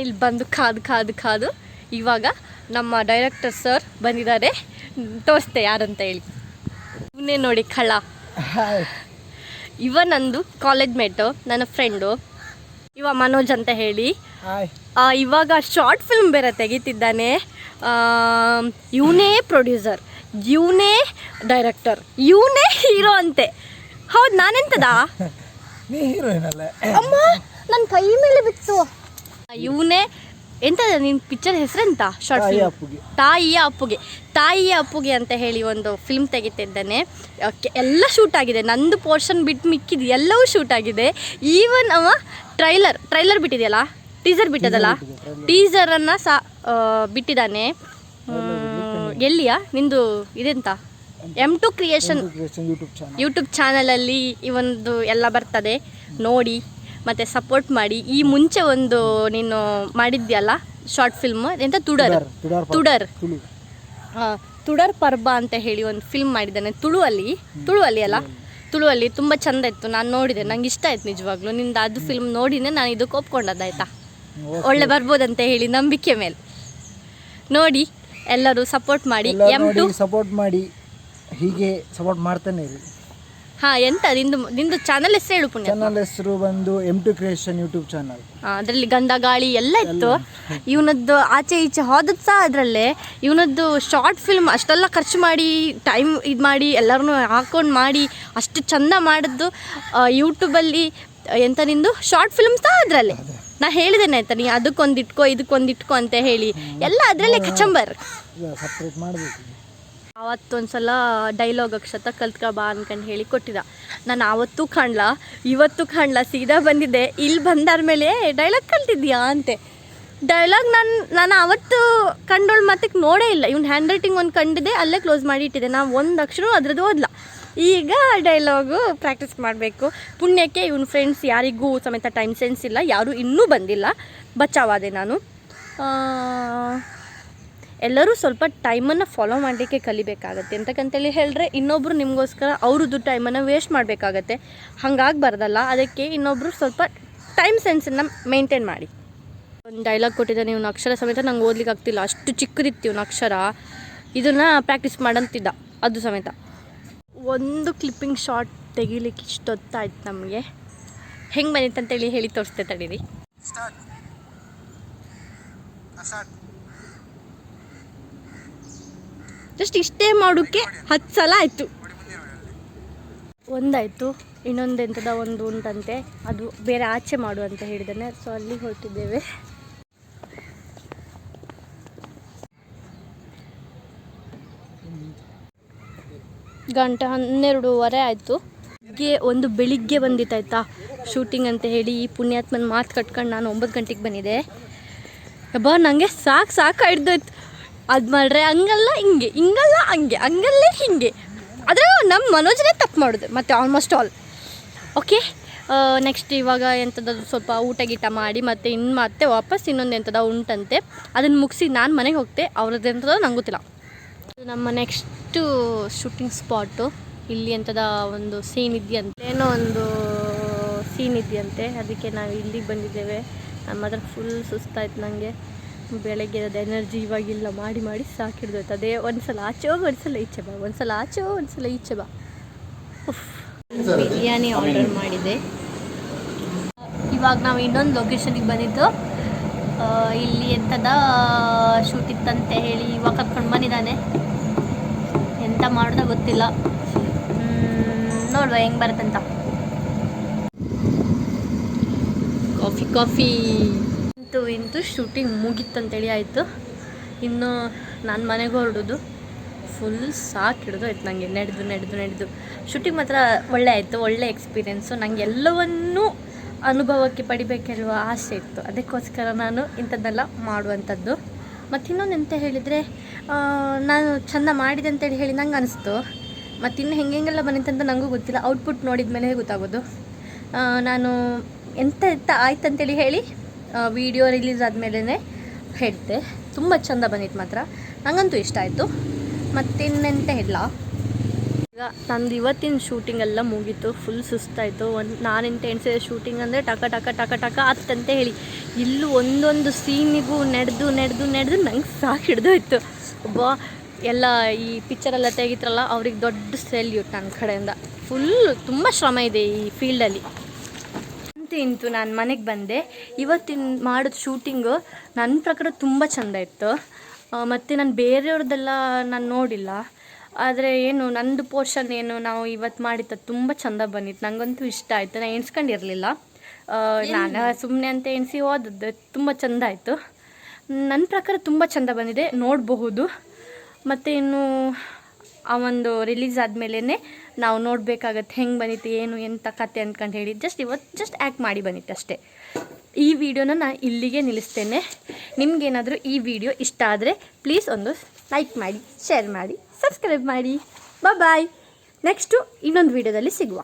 ನಾನಿಲ್ಲಿ ಬಂದು ಕಾದು ಕಾದು ಕಾದು ಇವಾಗ ನಮ್ಮ ಡೈರೆಕ್ಟರ್ ಸರ್ ಬಂದಿದ್ದಾರೆ. ತೋರಿಸ್ತೆ ಯಾರಂತ ಹೇಳಿ. ಇವನೇ ನೋಡಿ ಕಳ್ಳ. ಇವ ನಂದು ಕಾಲೇಜ್ ಮೇಟು ನನ್ನ ಫ್ರೆಂಡು ಇವ ಮನೋಜ್ ಅಂತ ಹೇಳಿ. ಇವಾಗ ಶಾರ್ಟ್ ಫಿಲ್ಮ್ ಬೇರೆ ತೆಗಿತಿದ್ದಾನೆ. ಇವನೇ ಪ್ರೊಡ್ಯೂಸರ್ ಇವನೇ ಡೈರೆಕ್ಟರ್ ಇವನೇ ಹೀರೋ ಅಂತೆ. ಹೌದು ನಾನೆಂತದ? ಅಮ್ಮ ನನ್ನ ಕೈ ಮೇಲೆ ಬಿತ್ತು. ಇವನೇ ಎಂತ ನಿನ್ ಪಿಕ್ಚರ್ ಹೆಸರೆಂತ? ಶಾರ್ಟ್ ಫಿಲ್ಮ್ ತಾಯಿಯ ಅಪ್ಪುಗೆ. ತಾಯಿಯ ಅಪ್ಪುಗೆ ಅಂತ ಹೇಳಿ ಒಂದು ಫಿಲ್ಮ್ ತೆಗಿತಿದ್ದಾನೆ. ಎಲ್ಲ ಶೂಟ್ ಆಗಿದೆ. ನಂದು ಪೋರ್ಷನ್ ಬಿಟ್ಟು ಮಿಕ್ಕಿದ್ದು ಎಲ್ಲವೂ ಶೂಟ್ ಆಗಿದೆ. ಈವನ್ ಅವ ಟ್ರೈಲರ್ ಟ್ರೈಲರ್ ಬಿಟ್ಟಿದೆಯಲ್ಲ? ಟೀಸರ್ ಬಿಟ್ಟದಲ್ಲ? ಟೀಸರನ್ನು ಸಹ ಬಿಟ್ಟಿದ್ದಾನೆ. ಎಲ್ಲಿಯಾ? ನಿಂದು ಇದೆಂತ? ಎಂ ಟು ಕ್ರಿಯೇಷನ್ ಯೂಟ್ಯೂಬ್ ಚಾನಲಲ್ಲಿ ಈ ಒಂದು ಎಲ್ಲ ಬರ್ತದೆ. ನೋಡಿ. ಮತ್ತು ಸಪೋರ್ಟ್ ಮಾಡಿ. ಈ ಮುಂಚೆ ಒಂದು ನೀನು ಮಾಡಿದ್ಯಲ್ಲ ಶಾರ್ಟ್ ಫಿಲ್ಮ್ ಎಂತ ತುಡರ್? ತುಡಾರ್ ತುಡರ್ ಪರ್ಬ ಅಂತ ಹೇಳಿ ಒಂದು ಫಿಲ್ಮ್ ಮಾಡಿದ್ದಾನೆ. ತುಳುವಲ್ಲಿ? ತುಳುವಲ್ಲಿ ಅಲ್ಲ? ತುಳುವಲ್ಲಿ. ತುಂಬ ಚಂದ ಇತ್ತು. ನಾನು ನೋಡಿದೆ. ನಂಗೆ ಇಷ್ಟ ಆಯ್ತು ನಿಜವಾಗ್ಲೂ. ನಿಂದ ಅದು ಫಿಲ್ಮ್ ನೋಡಿನೇ ನಾನು ಇದಕ್ಕೆ ಒಪ್ಕೊಂಡದ್ದಾಯ್ತಾ ಒಳ್ಳೆ ಬರ್ಬೋದಂತ ಹೇಳಿ ನಂಬಿಕೆ ಮೇಲೆ. ನೋಡಿ ಎಲ್ಲರೂ ಸಪೋರ್ಟ್ ಮಾಡಿ. ಎಂ ಟು ಸಪೋರ್ಟ್ ಮಾಡಿ. ಹೀಗೆ ಸಪೋರ್ಟ್ ಮಾಡ್ತಾನೆ ಇರಿ. ಹಾಂ ಎಂತ? ನಿಂದು ನಿಂದು ಚಾನಲ್ ಹೆಸರು ಹೇಳು ಪುಣ್ಯ. ಚಾನಲ್ ಹೆಸರು ಬಂದು M two creation YouTube channel ಅದರಲ್ಲಿ ಗಂಧ ಗಾಳಿ ಎಲ್ಲ ಇತ್ತು. ಇವನದ್ದು ಆಚೆ ಈಚೆ ಹೋದದ್ದು ಸಹ ಅದರಲ್ಲೇ. ಇವನದ್ದು ಶಾರ್ಟ್ ಫಿಲ್ಮ್ ಅಷ್ಟೆಲ್ಲ ಖರ್ಚು ಮಾಡಿ ಟೈಮ್ ಇದು ಮಾಡಿ ಎಲ್ಲರನ್ನೂ ಹಾಕೊಂಡು ಮಾಡಿ ಅಷ್ಟು ಚಂದ ಮಾಡಿದ್ದು ಯೂಟ್ಯೂಬಲ್ಲಿ ಎಂತ ನಿಂದು? ಶಾರ್ಟ್ ಫಿಲ್ಮ್ ಸಹ ಅದರಲ್ಲೇ. ನಾ ಹೇಳಿದ್ದೇನೆ ಆಯ್ತಾ ನೀ ಅದಕ್ಕೊಂದು ಇಟ್ಕೋ ಇದಕ್ಕೊಂದು ಇಟ್ಕೋ ಅಂತ ಹೇಳಿ. ಎಲ್ಲ ಅದರಲ್ಲೇ ಕಚಂಬರ್. ಸಪ್ರೇಟ್ ಮಾಡಬೇಕು. ಅವತ್ತೊಂದ್ಸಲ ಡೈಲಾಗ್ ಅಕ್ಷತ ಕಲ್ತ್ಕ ಬಾ ಅನ್ಕಂಡು ಹೇಳಿ ಕೊಟ್ಟಿದ್ದ ನಾನು ಆವತ್ತೂ ಕಾಣ್ಲ, ಇವತ್ತು ಕಾಣ್ಲ, ಸೀದಾ ಬಂದಿದ್ದೆ. ಇಲ್ಲಿ ಬಂದಾದ ಮೇಲೆ ಡೈಲಾಗ್ ಕಲ್ತಿದ್ಯಾ ಅಂತೆ. ಡೈಲಾಗ್ ನಾನು ನಾನು ಆವತ್ತು ಕಂಡೋಳು ಮತ್ತಕ್ಕೆ ನೋಡೇ ಇಲ್ಲ. ಇವ್ನ ಹ್ಯಾಂಡ್ ರೈಟಿಂಗ್ ಒಂದು ಕಂಡಿದೆ, ಅಲ್ಲೇ ಕ್ಲೋಸ್ ಮಾಡಿ ಇಟ್ಟಿದ್ದೆ. ನಾವು ಒಂದು ಅಕ್ಷರ ಅದ್ರದ್ದು ಓದ್ಲ. ಈಗ ಡೈಲಾಗು ಪ್ರಾಕ್ಟೀಸ್ ಮಾಡಬೇಕು. ಪುಣ್ಯಕ್ಕೆ ಇವ್ನ ಫ್ರೆಂಡ್ಸ್ ಯಾರಿಗೂ ಸಮೇತ ಟೈಮ್ ಸೆನ್ಸ್ ಇಲ್ಲ, ಯಾರೂ ಇನ್ನೂ ಬಂದಿಲ್ಲ. ಬಚಾವಾದೆ ನಾನು. ಎಲ್ಲರೂ ಸ್ವಲ್ಪ ಟೈಮನ್ನು ಫಾಲೋ ಮಾಡಲಿಕ್ಕೆ ಕಲಿಬೇಕಾಗತ್ತೆ. ಅಂತಕ್ಕಂಥೇಳಿ ಹೇಳಿದ್ರೆ ಇನ್ನೊಬ್ಬರು ನಿಮಗೋಸ್ಕರ ಅವ್ರದ್ದು ಟೈಮನ್ನು ವೇಸ್ಟ್ ಮಾಡಬೇಕಾಗತ್ತೆ. ಹಾಗಾಗಬಾರ್ದಲ್ಲ, ಅದಕ್ಕೆ ಇನ್ನೊಬ್ಬರು ಸ್ವಲ್ಪ ಟೈಮ್ ಸೆನ್ಸನ್ನು ಮೇಂಟೈನ್ ಮಾಡಿ. ಒಂದು ಡೈಲಾಗ್ ಕೊಟ್ಟಿದ್ದಾನೆ ಇವನು ಅಕ್ಷರ ಸಮೇತ ನಂಗೆ ಓದ್ಲಿಕ್ಕೆ ಆಗ್ತಿಲ್ಲ. ಅಷ್ಟು ಚಿಕ್ಕದಿತ್ತು ಇವನು ಅಕ್ಷರ ಇದನ್ನು ಪ್ರಾಕ್ಟೀಸ್ ಮಾಡಂತಿದ್ದ, ಅದು ಸಮೇತ. ಒಂದು ಕ್ಲಿಪ್ಪಿಂಗ್ ಶಾರ್ಟ್ ತೆಗಿಲಿಕ್ಕೆ ಇಷ್ಟೊತ್ತಾಯ್ತು ನಮಗೆ. ಹೆಂಗೆ ಬಂದಿತ್ತು ಅಂತೇಳಿ ಹೇಳಿ ತೋರಿಸ್ತೇ ತಡೀರಿ. ಜಸ್ಟ್ ಇಷ್ಟೇ ಮಾಡೋಕ್ಕೆ ಹತ್ತು ಸಲ ಆಯಿತು. ಒಂದಾಯಿತು. ಇನ್ನೊಂದು ಎಂಥದ ಒಂದು ಉಂಟಂತೆ. ಅದು ಬೇರೆ ಆಚೆ ಮಾಡು ಅಂತ ಹೇಳಿದ್ದಾನೆ. ಸೊ ಅಲ್ಲಿಗೆ ಹೊರಟಿದ್ದೇವೆ ಗಂಟೆ ಹನ್ನೆರಡೂವರೆ ಆಯಿತು. ಗೆ ಒಂದು ಬೆಳಿಗ್ಗೆ ಬಂದಿತ್ತಾಯ್ತಾ? ಶೂಟಿಂಗ್ ಅಂತ ಹೇಳಿ ಈ ಪುಣ್ಯಾತ್ಮನ ಮಾತು ಕಟ್ಕೊಂಡು ನಾನು ಒಂಬತ್ತು ಗಂಟೆಗೆ ಬಂದಿದ್ದೆ. ಅಬ್ಬಾ ನನಗೆ ಸಾಕು ಸಾಕು ಹಿಡ್ದೋಯ್ತು ಅದು ಮಾಡ್ರೆ ಹಂಗಲ್ಲ, ಹಿಂಗೆ, ಹಿಂಗಲ್ಲ, ಹಂಗೆ, ಹಂಗಲ್ಲೇ, ಹಿಂಗೆ. ಆದರೆ ನಮ್ಮ ಮನೋಜನೇ ತಪ್ಪು ಮಾಡೋದು, ಮತ್ತು ಆಲ್ಮೋಸ್ಟ್ ಆಲ್ ಓಕೆ ನೆಕ್ಸ್ಟ್ ಇವಾಗ ಎಂಥದ್ದು ಸ್ವಲ್ಪ ಊಟ ಗೀಟ ಮಾಡಿ, ಮತ್ತು ಇನ್ನು ಮತ್ತೆ ವಾಪಸ್ ಇನ್ನೊಂದು ಎಂಥದ ಉಂಟಂತೆ, ಅದನ್ನು ಮುಗಿಸಿ ನಾನು ಮನೆಗೆ ಹೋಗ್ತೆ ಅವ್ರದ್ದು ಎಂಥದ ನಂಗೆ ಗೊತ್ತಿಲ್ಲ. ನಮ್ಮ ನೆಕ್ಸ್ಟು ಶೂಟಿಂಗ್ ಸ್ಪಾಟು ಇಲ್ಲಿ ಎಂಥದ ಒಂದು ಸೀನ್ ಇದೆಯಂತೆ, ಏನೋ ಒಂದು ಸೀನ್ ಇದೆಯಂತೆ, ಅದಕ್ಕೆ ನಾವು ಇಲ್ಲಿಗೆ ಬಂದಿದ್ದೇವೆ. ನಮ್ಮ ಹತ್ರ ಫುಲ್ ಸುಸ್ತಾಯ್ತು ನನಗೆ ಬೆಳಗ್ಗೆ ಅದು ಎನರ್ಜಿ ಇವಾಗಿಲ್ಲ ಮಾಡಿ ಮಾಡಿ ಸಾಕಿಡ್ದೋಯ್ತು. ಅದೇ ಒಂದ್ಸಲ ಆಚೆ ಹೋಗಿ ಒಂದು ಈಚೆ ಬಾ, ಒಂದ್ಸಲ ಆಚೆ ಹೋಗಿ ಒಂದು ಸಲ ಈಚೆ ಬಾ. ಬಿರಿಯಾನಿ ಆರ್ಡರ್ ಮಾಡಿದೆ ಇವಾಗ ನಾವು ಇನ್ನೊಂದು ಲೊಕೇಶನಿಗೆ ಬಂದಿದ್ದು. ಇಲ್ಲಿ ಎಂಥದ ಶೂಟ್ ಇತ್ತಂತೆ ಹೇಳಿ ಇವಾಗ ಕರ್ಕೊಂಡು ಬಂದಿದ್ದಾನೆ. ಎಂತ ಮಾಡೋದ ಗೊತ್ತಿಲ್ಲ. ನೋಡುವ ಹೆಂಗೆ ಬರುತ್ತಂತ. Coffee coffee. ಇಂತು ಇಂತು ಶೂಟಿಂಗ್ ಮುಗೀತಂತೇಳಿ ಆಯಿತು. ಇನ್ನು ನಾನು ಮನೆಗೆ ಹೊರಡೋದು. ಫುಲ್ ಸಾಕು ಹಿಡಿದು ಆಯ್ತು ನನಗೆ ನಡೆದು ನಡೆದು ನಡೆದು. ಶೂಟಿಂಗ್ ಮಾತ್ರ ಒಳ್ಳೆ ಆಯಿತು, ಒಳ್ಳೆ ಎಕ್ಸ್ಪೀರಿಯೆನ್ಸು ನನಗೆ ಎಲ್ಲವನ್ನೂ ಅನುಭವಕ್ಕೆ ಪಡಿಬೇಕಿರುವ ಆಸೆ ಇತ್ತು. ಅದಕ್ಕೋಸ್ಕರ ನಾನು ಇಂಥದ್ದೆಲ್ಲ ಮಾಡುವಂಥದ್ದು. ಮತ್ತು ಇನ್ನೊಂದು ಎಂತ ಹೇಳಿದರೆ ನಾನು ಚೆಂದ ಮಾಡಿದೆ ಅಂತೇಳಿ ಹೇಳಿ ನಂಗೆ ಅನಿಸ್ತು. ಮತ್ತು ಇನ್ನು ಹೆಂಗೆ ಹೆಂಗೆಲ್ಲ ಬಂದಿತ್ತಂತ ನನಗೂ ಗೊತ್ತಿಲ್ಲ. ಔಟ್ಪುಟ್ ನೋಡಿದ ಮೇಲೆ ಗೊತ್ತಾಗೋದು ನಾನು ಎಂತ ಎಂತ ಆಯ್ತು ಅಂತೇಳಿ ಹೇಳಿ. ವಿಡಿಯೋ ರಿಲೀಸ್ ಆದಮೇಲೇ ಹೇಳಿದೆ ತುಂಬ ಚಂದ ಬಂದಿತ್ತು ಮಾತ್ರ. ನನಗಂತೂ ಇಷ್ಟ ಆಯಿತು. ಮತ್ತಿನ್ನೆಂತ ಹೇಳ ಈಗ ನಂದು ಇವತ್ತಿನ ಶೂಟಿಂಗ್ ಎಲ್ಲ ಮುಗೀತು. ಫುಲ್ ಸುಸ್ತಾಯಿತು. ಒಂದು ನಾನಿಂತ ಎಣಿಸಿದ ಶೂಟಿಂಗ್ ಅಂದರೆ ಟಕ ಟಕ ಟಕ ಟಕ ಅತ್ತಂತ ಹೇಳಿ. ಇಲ್ಲೂ ಒಂದೊಂದು ಸೀನಿಗೂ ನಡೆದು ನಡೆದು ನಡೆದು ನಂಗೆ ಸಾಕು ಹಿಡ್ದೋಯ್ತು. ಒಬ್ಬ ಎಲ್ಲ ಈ ಪಿಕ್ಚರೆಲ್ಲ ತೆಗಿತ್ರಲ್ಲ, ಅವ್ರಿಗೆ ದೊಡ್ಡ ಸೆಲ್ಯೂಟ್ ನನ್ನ ಕಡೆಯಿಂದ. ಫುಲ್ ತುಂಬ ಶ್ರಮ ಇದೆ ಈ ಫೀಲ್ಡಲ್ಲಿ ಅಂತ ಇಂತು ನಾನು ಮನೆಗೆ ಬಂದೆ. ಇವತ್ತಿನ ಮಾಡಿದ ಶೂಟಿಂಗು ನನ್ನ ಪ್ರಕಾರ ತುಂಬ ಚೆಂದ ಇತ್ತು. ಮತ್ತು ನಾನು ಬೇರೆಯವ್ರದ್ದೆಲ್ಲ ನಾನು ನೋಡಿಲ್ಲ. ಆದರೆ ಏನು ನಂದು ಪೋರ್ಷನ್ ಏನು ನಾವು ಇವತ್ತು ಮಾಡಿದ್ದು ತುಂಬ ಚೆಂದ ಬಂದಿತ್ತು. ನನಗಂತೂ ಇಷ್ಟ ಆಯಿತು. ನಾನು ಎಣಿಸ್ಕೊಂಡಿರಲಿಲ್ಲ. ನಾನು ಸುಮ್ಮನೆ ಅಂತ ಎಣಿಸಿ ಹೋದದ್ದು ತುಂಬ ಚೆಂದ ಆಯಿತು. ನನ್ನ ಪ್ರಕಾರ ತುಂಬ ಚೆಂದ ಬಂದಿದೆ. ನೋಡಬಹುದು. ಮತ್ತು ಇನ್ನು ಆ ಒಂದು ರಿಲೀಸ್ ಆದಮೇಲೆ ನಾವು ನೋಡಬೇಕಾಗತ್ತೆ ಹೆಂಗೆ ಬಂದಿತ್ತು, ಏನು, ಎಂತ ಕತೆ ಅಂದ್ಕೊಂಡು ಹೇಳಿ. ಜಸ್ಟ್ ಇವತ್ತು ಜಸ್ಟ್ ಆ್ಯಕ್ಟ್ ಮಾಡಿ ಬಂದಿತ್ತು ಅಷ್ಟೇ. ಈ ವಿಡಿಯೋನ ನಾನು ಇಲ್ಲಿಗೆ ನಿಲ್ಲಿಸ್ತೇನೆ. ನಿಮಗೇನಾದರೂ ಈ ವಿಡಿಯೋ ಇಷ್ಟ ಆದರೆ ಪ್ಲೀಸ್ ಒಂದು ಲೈಕ್ ಮಾಡಿ ಶೇರ್ ಮಾಡಿ ಸಬ್ಸ್ಕ್ರೈಬ್ ಮಾಡಿ. ಬಾಯ್ ನೆಕ್ಸ್ಟು ಇನ್ನೊಂದು ವಿಡಿಯೋದಲ್ಲಿ ಸಿಗುವ.